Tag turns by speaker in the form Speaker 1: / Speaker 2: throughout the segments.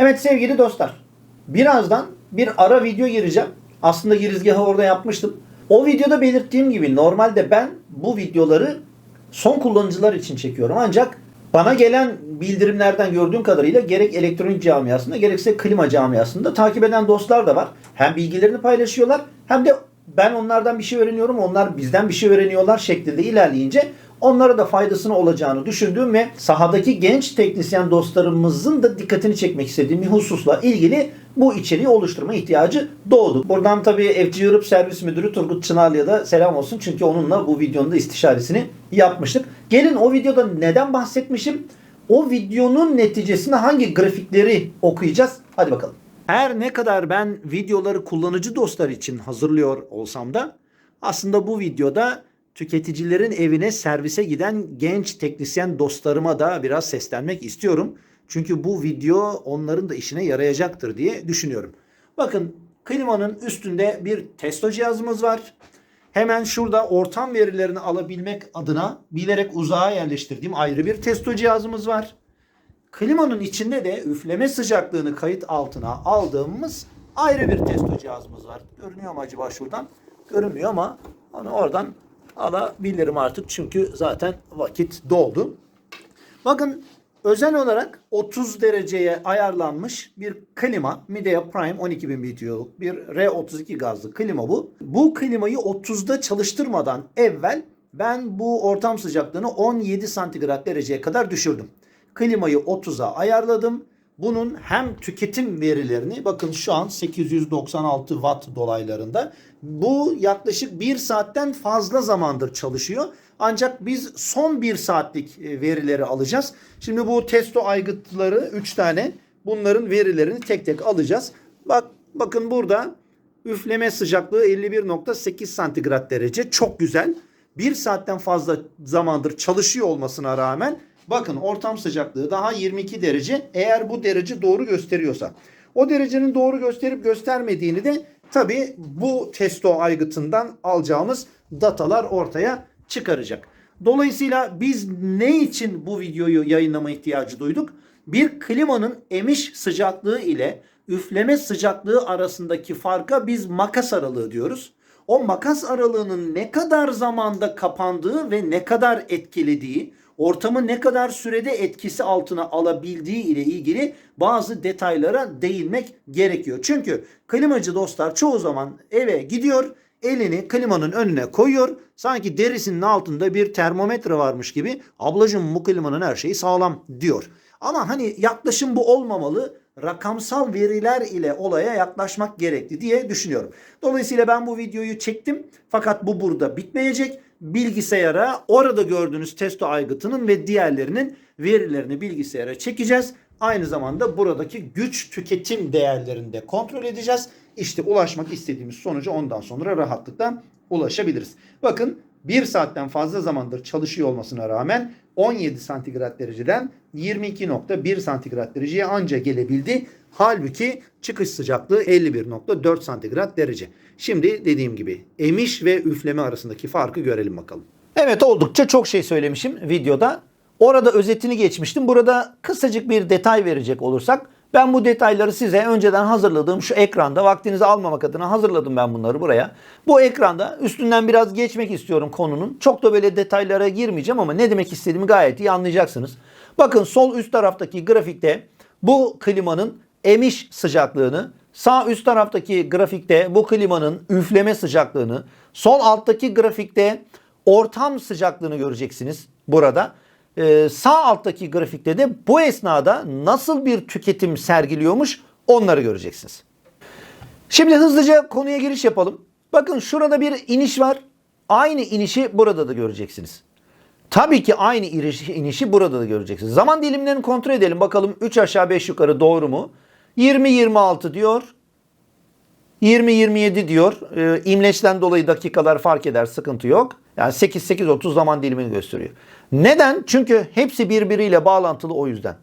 Speaker 1: Evet sevgili dostlar. Birazdan bir ara video gireceğim. Aslında girizgahı orada yapmıştım. O videoda belirttiğim gibi normalde ben bu videoları son kullanıcılar için çekiyorum. Ancak bana gelen bildirimlerden gördüğüm kadarıyla gerek elektronik camiasında gerekse klima camiasında takip eden dostlar da var. Hem bilgilerini paylaşıyorlar hem de ben onlardan bir şey öğreniyorum, onlar bizden bir şey öğreniyorlar şeklinde ilerleyince onlara da faydasını olacağını düşündüğüm ve sahadaki genç teknisyen dostlarımızın da dikkatini çekmek istediğim bir hususla ilgili bu içeriği oluşturma ihtiyacı doğdu. Buradan tabii FG Europe Servis Müdürü Turgut Çınarlı'ya da selam olsun. Çünkü onunla bu videonun da istişaresini yapmıştık. Gelin o videoda neden bahsetmişim? O videonun neticesinde hangi grafikleri okuyacağız? Hadi bakalım. Her ne kadar ben videoları kullanıcı dostlar için hazırlıyor olsam da aslında bu videoda tüketicilerin evine servise giden genç teknisyen dostlarıma da biraz seslenmek istiyorum. Çünkü bu video onların da işine yarayacaktır diye düşünüyorum. Bakın klimanın üstünde bir testo cihazımız var. Hemen şurada ortam verilerini alabilmek adına bilerek uzağa yerleştirdiğim ayrı bir testo cihazımız var. Klimanın içinde de üfleme sıcaklığını kayıt altına aldığımız ayrı bir testo cihazımız var. Görünüyor mu acaba şuradan? Görünmüyor ama onu oradan alabilirim artık çünkü zaten vakit doldu. Bakın özel olarak 30 dereceye ayarlanmış bir klima Midea Prime 12000 BTU'luk bir R32 gazlı klima bu. Bu klimayı 30'da çalıştırmadan evvel ben bu ortam sıcaklığını 17 santigrat dereceye kadar düşürdüm. Klimayı 30'a ayarladım. Bunun hem tüketim verilerini bakın şu an 896 watt dolaylarında. Bu yaklaşık 1 saatten fazla zamandır çalışıyor. Ancak biz son 1 saatlik e, verileri alacağız. Şimdi bu testo aygıtları 3 tane bunların verilerini tek tek alacağız. Bak bakın burada üfleme sıcaklığı 51.8 santigrat derece. Çok güzel. 1 saatten fazla zamandır çalışıyor olmasına rağmen bakın ortam sıcaklığı daha 22 derece eğer bu derece doğru gösteriyorsa. O derecenin doğru gösterip göstermediğini de tabi bu testo aygıtından alacağımız datalar ortaya çıkaracak. Dolayısıyla biz ne için bu videoyu yayınlama ihtiyacı duyduk? Bir klimanın emiş sıcaklığı ile üfleme sıcaklığı arasındaki farka biz makas aralığı diyoruz. O makas aralığının ne kadar zamanda kapandığı ve ne kadar etkilediği, ortamı ne kadar sürede etkisi altına alabildiği ile ilgili bazı detaylara değinmek gerekiyor. Çünkü klimacı dostlar çoğu zaman eve gidiyor, elini klimanın önüne koyuyor. Sanki derisinin altında bir termometre varmış gibi ablacığım bu klimanın her şeyi sağlam diyor. Ama hani yaklaşım bu olmamalı. Rakamsal veriler ile olaya yaklaşmak gerekli diye düşünüyorum. Dolayısıyla ben bu videoyu çektim. Fakat bu burada bitmeyecek. Bilgisayara orada gördüğünüz testo aygıtının ve diğerlerinin verilerini bilgisayara çekeceğiz. Aynı zamanda buradaki güç tüketim değerlerini de kontrol edeceğiz. İşte ulaşmak istediğimiz sonuca ondan sonra rahatlıkla ulaşabiliriz. Bakın 1 saatten fazla zamandır çalışıyor olmasına rağmen 17 santigrat dereceden 22.1 santigrat dereceye anca gelebildi. Halbuki çıkış sıcaklığı 51.4 santigrat derece. Şimdi dediğim gibi emiş ve üfleme arasındaki farkı görelim bakalım. Evet oldukça çok şey söylemişim videoda. Orada özetini geçmiştim. Burada kısacık bir detay verecek olursak ben bu detayları size önceden hazırladığım şu ekranda vaktinizi almamak adına hazırladım ben bunları buraya. Bu ekranda üstünden biraz geçmek istiyorum konunun. Çok da böyle detaylara girmeyeceğim ama ne demek istediğimi gayet iyi anlayacaksınız. Bakın sol üst taraftaki grafikte bu klimanın emiş sıcaklığını, sağ üst taraftaki grafikte bu klimanın üfleme sıcaklığını, sol alttaki grafikte ortam sıcaklığını göreceksiniz burada. Ee, sağ alttaki grafikte de bu esnada nasıl bir tüketim sergiliyormuş onları göreceksiniz. Şimdi hızlıca konuya giriş yapalım. Bakın şurada bir iniş var. Aynı inişi burada da göreceksiniz. Tabii ki aynı inişi, burada da göreceksiniz. Zaman dilimlerini kontrol edelim. Bakalım 3 aşağı 5 yukarı doğru mu? 20-26 diyor. 20-27 diyor. Ee, imleçten dolayı dakikalar fark eder. Sıkıntı yok. Yani 8-8-30 zaman dilimini gösteriyor. Neden? Çünkü hepsi birbiriyle bağlantılı o yüzden.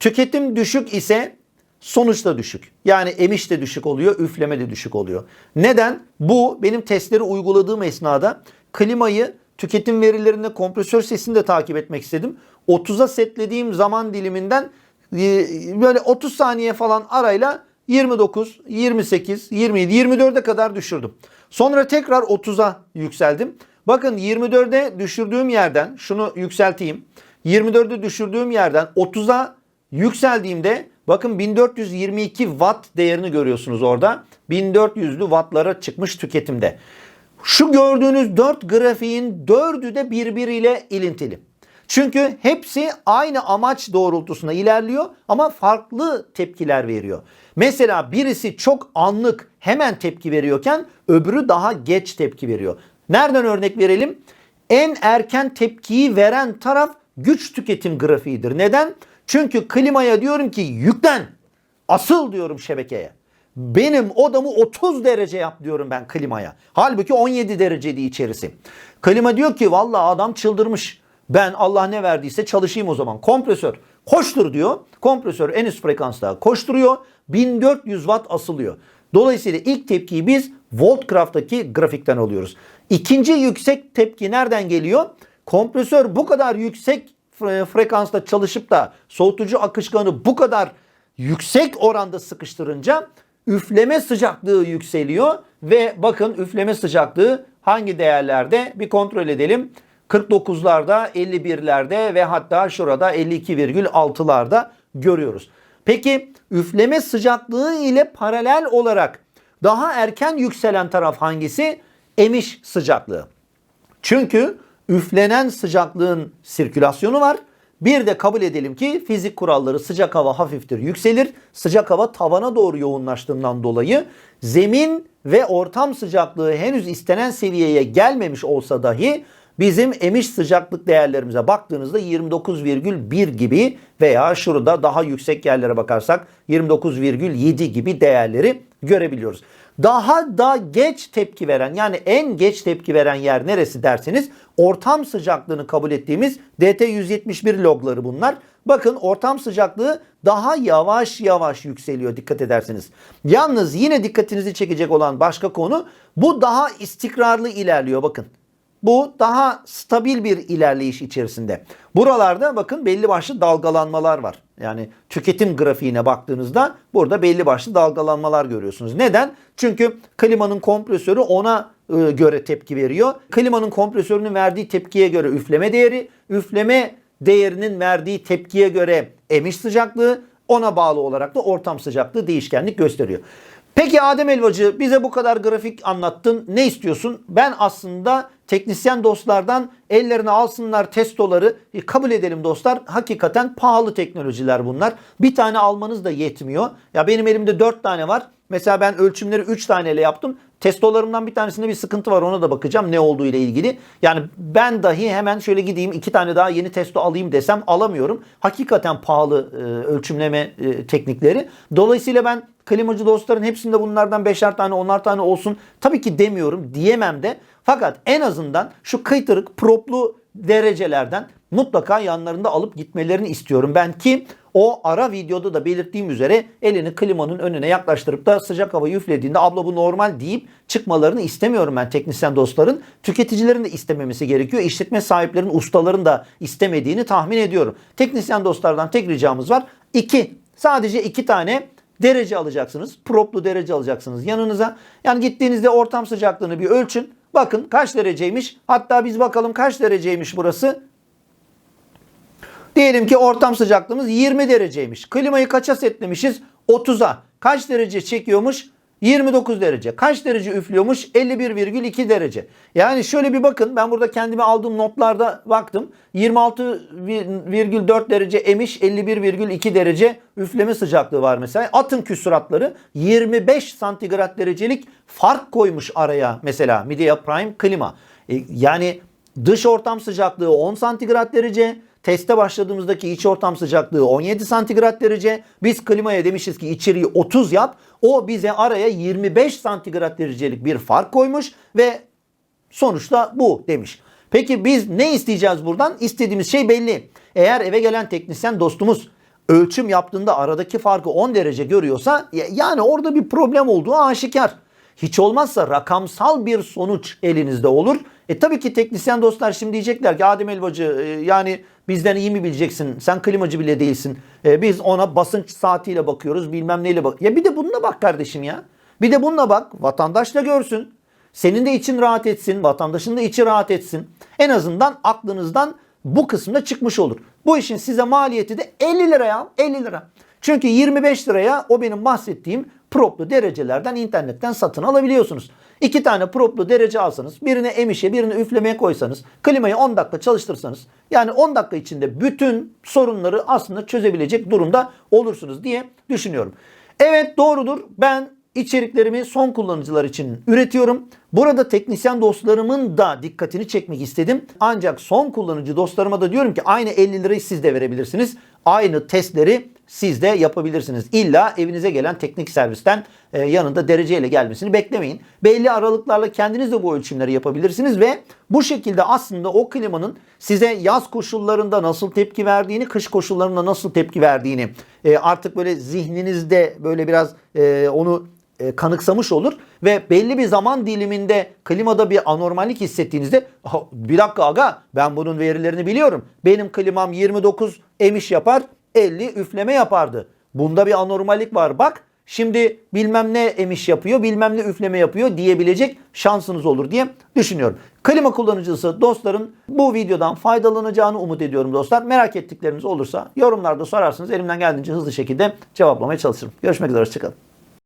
Speaker 1: Tüketim düşük ise sonuç da düşük. Yani emiş de düşük oluyor, üfleme de düşük oluyor. Neden? Bu benim testleri uyguladığım esnada klimayı tüketim verilerinde kompresör sesini de takip etmek istedim. 30'a setlediğim zaman diliminden Ee, Böyle 30 saniye falan arayla 29, 28, 27, 24'e kadar düşürdüm. Sonra tekrar 30'a yükseldim. Bakın 24'e düşürdüğüm yerden şunu yükselteyim. 24'e düşürdüğüm yerden 30'a yükseldiğimde bakın 1422 watt değerini görüyorsunuz orada. 1400'lü wattlara çıkmış tüketimde. Şu gördüğünüz 4 grafiğin 4'ü de birbiriyle ilintili. Çünkü hepsi aynı amaç doğrultusunda ilerliyor ama farklı tepkiler veriyor. Mesela birisi çok anlık hemen tepki veriyorken öbürü daha geç tepki veriyor. Nereden örnek verelim? En erken tepkiyi veren taraf güç tüketim grafiğidir. Neden? Çünkü klimaya diyorum ki yüklen. Asıl diyorum şebekeye. Benim odamı 30 derece yap diyorum ben klimaya. Halbuki 17 dereceydi içerisi. Klima diyor ki vallahi adam çıldırmış. Ben Allah ne verdiyse çalışayım o zaman. Kompresör koştur diyor. Kompresör en üst frekansta koşturuyor. 1400 watt asılıyor. Dolayısıyla ilk tepkiyi biz Voltcraft'taki grafikten alıyoruz. İkinci yüksek tepki nereden geliyor? Kompresör bu kadar yüksek fre- frekansta çalışıp da soğutucu akışkanı bu kadar yüksek oranda sıkıştırınca üfleme sıcaklığı yükseliyor ve bakın üfleme sıcaklığı hangi değerlerde bir kontrol edelim. 49'larda, 51'lerde ve hatta şurada 52,6'larda görüyoruz. Peki üfleme sıcaklığı ile paralel olarak daha erken yükselen taraf hangisi? Emiş sıcaklığı. Çünkü üflenen sıcaklığın sirkülasyonu var. Bir de kabul edelim ki fizik kuralları sıcak hava hafiftir yükselir. Sıcak hava tavana doğru yoğunlaştığından dolayı zemin ve ortam sıcaklığı henüz istenen seviyeye gelmemiş olsa dahi bizim emiş sıcaklık değerlerimize baktığınızda 29,1 gibi veya şurada daha yüksek yerlere bakarsak 29,7 gibi değerleri görebiliyoruz. Daha da geç tepki veren yani en geç tepki veren yer neresi derseniz ortam sıcaklığını kabul ettiğimiz DT171 logları bunlar. Bakın ortam sıcaklığı daha yavaş yavaş yükseliyor dikkat ederseniz. Yalnız yine dikkatinizi çekecek olan başka konu bu daha istikrarlı ilerliyor bakın. Bu daha stabil bir ilerleyiş içerisinde. Buralarda bakın belli başlı dalgalanmalar var. Yani tüketim grafiğine baktığınızda burada belli başlı dalgalanmalar görüyorsunuz. Neden? Çünkü klimanın kompresörü ona e, göre tepki veriyor. Klimanın kompresörünün verdiği tepkiye göre üfleme değeri, üfleme değerinin verdiği tepkiye göre emiş sıcaklığı, ona bağlı olarak da ortam sıcaklığı değişkenlik gösteriyor. Peki Adem Elvacı bize bu kadar grafik anlattın. Ne istiyorsun? Ben aslında teknisyen dostlardan ellerine alsınlar testoları. E, kabul edelim dostlar. Hakikaten pahalı teknolojiler bunlar. Bir tane almanız da yetmiyor. Ya benim elimde 4 tane var. Mesela ben ölçümleri 3 taneyle yaptım. Testolarımdan bir tanesinde bir sıkıntı var ona da bakacağım ne olduğu ile ilgili. Yani ben dahi hemen şöyle gideyim iki tane daha yeni testo alayım desem alamıyorum. Hakikaten pahalı e, ölçümleme e, teknikleri. Dolayısıyla ben klimacı dostların hepsinde bunlardan beşer tane onar tane olsun. Tabii ki demiyorum diyemem de. Fakat en azından şu kıytırık proplu derecelerden mutlaka yanlarında alıp gitmelerini istiyorum ben ki o ara videoda da belirttiğim üzere elini klimanın önüne yaklaştırıp da sıcak hava üflediğinde abla bu normal deyip çıkmalarını istemiyorum ben teknisyen dostların. Tüketicilerin de istememesi gerekiyor. İşletme sahiplerinin, ustaların da istemediğini tahmin ediyorum. Teknisyen dostlardan tek ricamız var. İki, sadece iki tane derece alacaksınız. Proplu derece alacaksınız yanınıza. Yani gittiğinizde ortam sıcaklığını bir ölçün. Bakın kaç dereceymiş. Hatta biz bakalım kaç dereceymiş burası. Diyelim ki ortam sıcaklığımız 20 dereceymiş. Klimayı kaça setlemişiz? 30'a. Kaç derece çekiyormuş? 29 derece. Kaç derece üflüyormuş? 51,2 derece. Yani şöyle bir bakın. Ben burada kendime aldığım notlarda baktım. 26,4 derece emiş, 51,2 derece üfleme sıcaklığı var mesela. Atın küsuratları 25 santigrat derecelik fark koymuş araya mesela Midea Prime klima. E, yani dış ortam sıcaklığı 10 santigrat derece, Teste başladığımızdaki iç ortam sıcaklığı 17 santigrat derece. Biz klimaya demişiz ki içeriği 30 yap. O bize araya 25 santigrat derecelik bir fark koymuş ve sonuçta bu demiş. Peki biz ne isteyeceğiz buradan? İstediğimiz şey belli. Eğer eve gelen teknisyen dostumuz ölçüm yaptığında aradaki farkı 10 derece görüyorsa yani orada bir problem olduğu aşikar. Hiç olmazsa rakamsal bir sonuç elinizde olur. E tabii ki teknisyen dostlar şimdi diyecekler ki Adem Elbacı e, yani bizden iyi mi bileceksin? Sen klimacı bile değilsin. E, biz ona basınç saatiyle bakıyoruz bilmem neyle bak. Ya bir de bununla bak kardeşim ya. Bir de bununla bak. Vatandaş da görsün. Senin de için rahat etsin. Vatandaşın da içi rahat etsin. En azından aklınızdan bu kısımda çıkmış olur. Bu işin size maliyeti de 50 lira ya. 50 lira. Çünkü 25 liraya o benim bahsettiğim proplu derecelerden internetten satın alabiliyorsunuz. İki tane proplu derece alsanız birini emişe birini üflemeye koysanız klimayı 10 dakika çalıştırsanız yani 10 dakika içinde bütün sorunları aslında çözebilecek durumda olursunuz diye düşünüyorum. Evet doğrudur ben içeriklerimi son kullanıcılar için üretiyorum. Burada teknisyen dostlarımın da dikkatini çekmek istedim. Ancak son kullanıcı dostlarıma da diyorum ki aynı 50 lirayı siz de verebilirsiniz. Aynı testleri siz de yapabilirsiniz. İlla evinize gelen teknik servisten e, yanında dereceyle gelmesini beklemeyin. Belli aralıklarla kendiniz de bu ölçümleri yapabilirsiniz ve bu şekilde aslında o klimanın size yaz koşullarında nasıl tepki verdiğini, kış koşullarında nasıl tepki verdiğini e, artık böyle zihninizde böyle biraz e, onu e, kanıksamış olur ve belli bir zaman diliminde klimada bir anormallik hissettiğinizde "Aha, bir dakika aga ben bunun verilerini biliyorum. Benim klimam 29 emiş yapar 50 üfleme yapardı. Bunda bir anormallik var bak şimdi bilmem ne emiş yapıyor bilmem ne üfleme yapıyor diyebilecek şansınız olur diye düşünüyorum. Klima kullanıcısı dostların bu videodan faydalanacağını umut ediyorum dostlar. Merak ettikleriniz olursa yorumlarda sorarsınız. Elimden geldiğince hızlı şekilde cevaplamaya çalışırım. Görüşmek üzere hoşçakalın.